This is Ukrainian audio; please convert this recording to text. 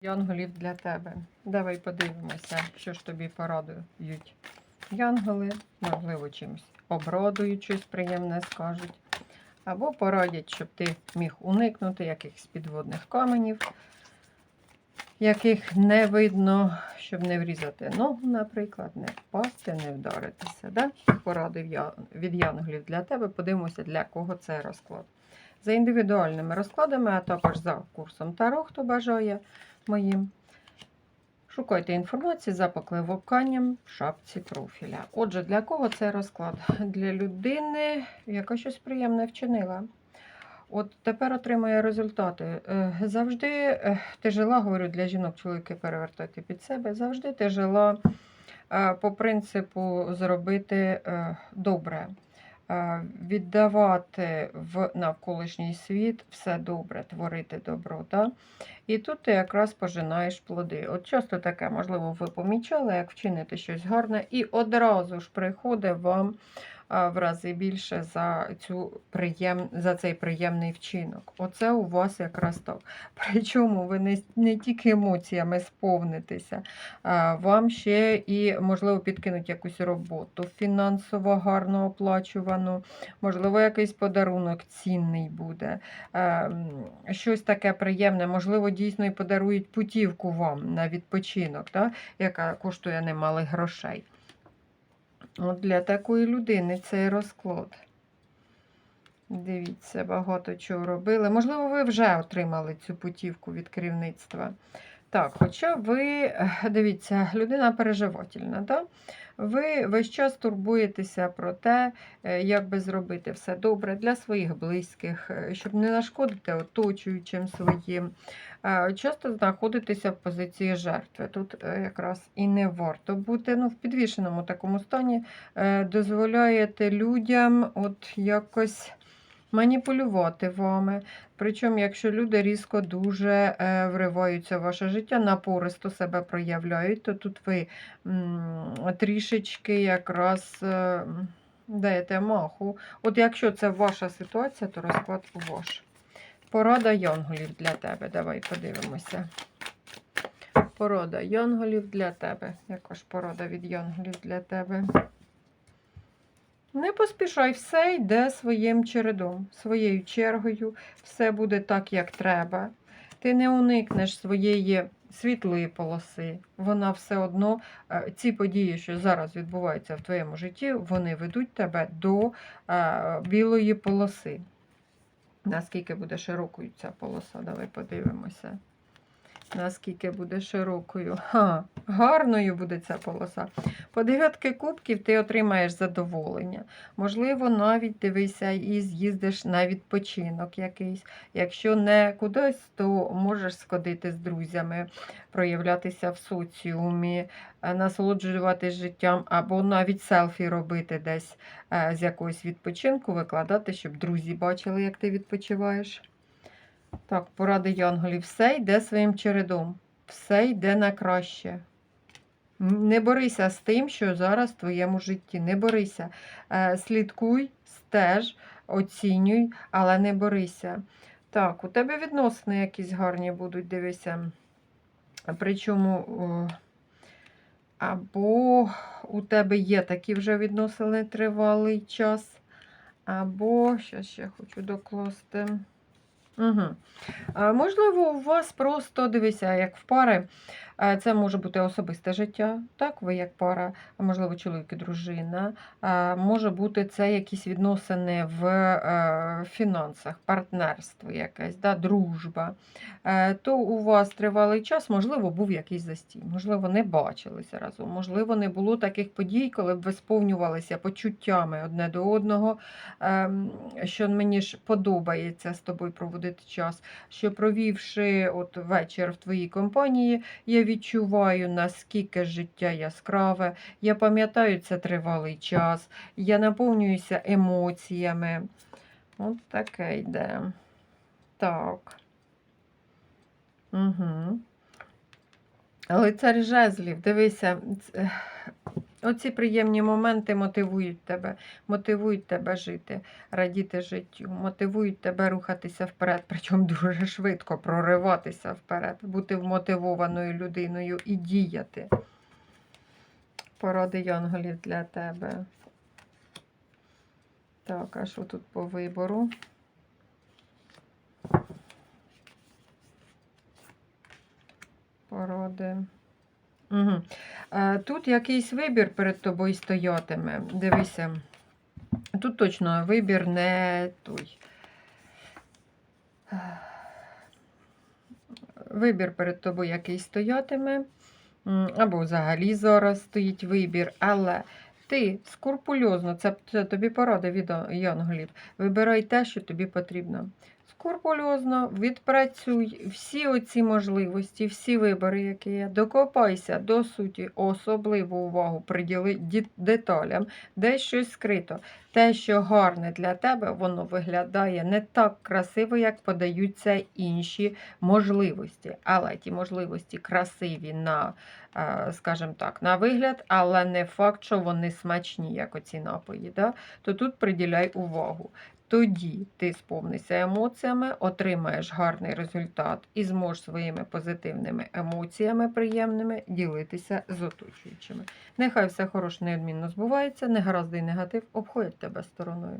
Янголів для тебе. Давай подивимося, що ж тобі порадують янголи, можливо, чимось обрадують, щось приємне скажуть. Або порадять, щоб ти міг уникнути якихось підводних каменів, яких не видно, щоб не врізати ногу, наприклад, не впасти, не вдаритися. Да? Поради від янголів для тебе. Подивимося, для кого це розклад. За індивідуальними розкладами, а також за курсом Таро, хто бажає моїм. Шукайте інформацію за покликанням в шапці профіля. Отже, для кого цей розклад? Для людини, яка щось приємне вчинила. От тепер отримує результати. Е, Завжди е, ти жила, говорю, для жінок чоловіки перевертати під себе. Завжди ти жила е, по принципу зробити добре, віддавати в навколишній світ все добре, творити добро. Да? І тут ти якраз пожинаєш плоди. От часто таке, можливо, ви помічали, як вчинити щось гарне, і одразу ж приходить вам в рази більше за, цю приєм... за цей приємний вчинок. Оце у вас якраз так. Причому ви не, не тільки емоціями сповнитеся, вам ще і, можливо, підкинуть якусь роботу фінансово гарно оплачувану, можливо, якийсь подарунок цінний буде. Щось таке приємне, можливо, дійсно і подарують путівку вам на відпочинок, да, яка коштує немалих грошей. От для такої людини цей розклад. Дивіться, багато чого робили. Можливо, ви вже отримали цю путівку від керівництва. Так, хоча ви, е, дивіться, людина переживательна, да? ви весь час турбуєтеся про те, е, як би зробити все добре для своїх близьких, е, щоб не нашкодити оточуючим своїм. Часто знаходитеся в позиції жертви. Тут якраз і не варто бути ну, в підвішеному такому стані, дозволяєте людям от якось маніпулювати вами. Причому, якщо люди різко дуже е, вриваються в ваше життя, напористо себе проявляють, то тут ви трішечки якраз е, даєте маху. От якщо це ваша ситуація, то розклад ваш. Порада янголів для тебе. Давай подивимося. Порада янголів для тебе. Якож порада від янголів для тебе. Не поспішай, все йде своїм чередом, своєю чергою, все буде так, як треба. Ти не уникнеш своєї світлої полоси. Вона все одно, е, ці події, що зараз відбуваються в твоєму житті, вони ведуть тебе до е, білої полоси. Наскільки буде широкою ця полоса, давай подивимося. Наскільки буде широкою. Ха, гарною буде ця полоса. По дев'ятки кубків ти отримаєш задоволення. Можливо, навіть дивися і з'їздиш на відпочинок якийсь. Якщо не кудись, то можеш сходити з друзями, проявлятися в соціумі, е, насолоджуватись життям, або навіть селфі робити десь е, з якогось відпочинку, викладати, щоб друзі бачили, як ти відпочиваєш. Так, поради Янголів. Все йде своїм чередом. Все йде на краще. Не борися з тим, що зараз в твоєму житті. Не борися. Е, Слідкуй, стеж, оцінюй, але не борися. Так, у тебе відносини якісь гарні будуть, дивися. Причому, або у тебе є такі вже відносини тривалий час, або, що ще хочу докласти. Угу. Можливо, у вас просто дивися, як в пари. Це може бути особисте життя, так, ви як пара, можливо, чоловік і дружина. Може бути це якісь відносини в е, фінансах, партнерство якесь, да, дружба. Е, То у вас тривалий час, можливо, був якийсь застій, можливо, не бачилися разом, можливо, не було таких подій, коли б ви сповнювалися почуттями одне до одного, ем, що мені ж подобається з тобою проводити час, що провівши от вечір в твоїй компанії, я відчуваю, наскільки життя яскраве, я пам'ятаю це тривалий час, я наповнююся емоціями. От таке йде. Так. Угу. Лицар жезлів, дивися, Оці приємні моменти мотивують тебе, мотивують тебе жити, радіти життю, мотивують тебе рухатися вперед, причому дуже швидко прориватися вперед, бути вмотивованою людиною і діяти. Поради янголів для тебе. Так, а що тут по вибору? Поради. Угу. Тут якийсь вибір перед тобою стоятиме. Дивися. Тут точно вибір не той. Вибір перед тобою якийсь стоятиме. Або взагалі зараз стоїть вибір, але ти скрупульозно, це, це тобі порада від янголів. Вибирай те, що тобі потрібно. Скрупульозно відпрацюй всі оці можливості, всі вибори, які є. Докопайся до суті, особливу увагу приділи деталям, де щось скрито. Те, що гарне для тебе, воно виглядає не так красиво, як подаються інші можливості. Але ті можливості красиві на, е, скажімо так, на вигляд, але не факт, що вони смачні, як оці напої. Да? То тут приділяй увагу. Тоді ти сповнишся емоціями, отримаєш гарний результат і зможеш своїми позитивними емоціями приємними ділитися з оточуючими. Нехай все хороше неодмінно збувається, негаразди і негатив обходять тебе стороною.